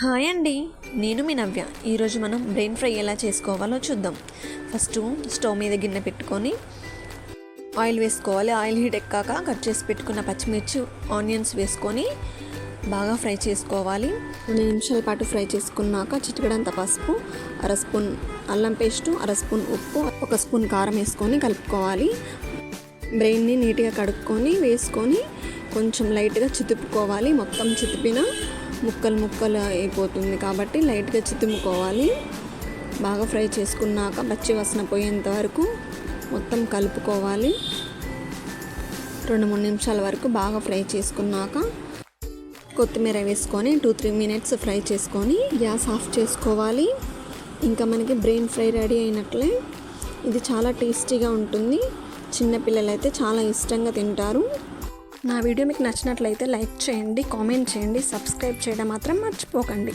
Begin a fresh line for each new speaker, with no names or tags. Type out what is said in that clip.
Hi అండి నేను మీ నవ్య. ఈరోజు మనం బ్రెయిన్ ఫ్రై ఎలా చేసుకోవాలో చూద్దాం. ఫస్ట్ స్టవ్ మీద గిన్నె పెట్టుకొని ఆయిల్ వేసుకోవాలి. ఆయిల్ హీట్ ఎక్కాక కట్ చేసి పెట్టుకున్న పచ్చిమిర్చి ఆనియన్స్ వేసుకొని బాగా ఫ్రై చేసుకోవాలి. రెండు నిమిషాల పాటు ఫ్రై చేసుకున్నాక చిటికడంత పసుపు అర స్పూన్ అల్లం పేస్టు అర స్పూన్ ఉప్పు ఒక స్పూన్ కారం వేసుకొని కలుపుకోవాలి. బ్రెయిన్ని నీట్గా కడుక్కొని వేసుకొని కొంచెం లైట్గా చితుపుకోవాలి. మొత్తం చితిపిన ముక్కలు ముక్కలు అయిపోతుంది కాబట్టి లైట్గా చితుముకోవాలి. బాగా ఫ్రై చేసుకున్నాక పచ్చి వాసన పోయేంత వరకు మొత్తం కలుపుకోవాలి. రెండు మూడు నిమిషాల వరకు బాగా ఫ్రై చేసుకున్నాక కొత్తిమీర వేసుకొని టూ త్రీ మినిట్స్ ఫ్రై చేసుకొని గ్యాస్ ఆఫ్ చేసుకోవాలి. ఇంకా మనకి బ్రెయిన్ ఫ్రై రెడీ అయినట్లే. ఇది చాలా టేస్టీగా ఉంటుంది. చిన్నపిల్లలు అయితే చాలా ఇష్టంగా తింటారు. నా వీడియో మీకు నచ్చినట్లయితే లైక్ చేయండి కామెంట్ చేయండి సబ్స్క్రైబ్ చేయడం మాత్రం మర్చిపోకండి.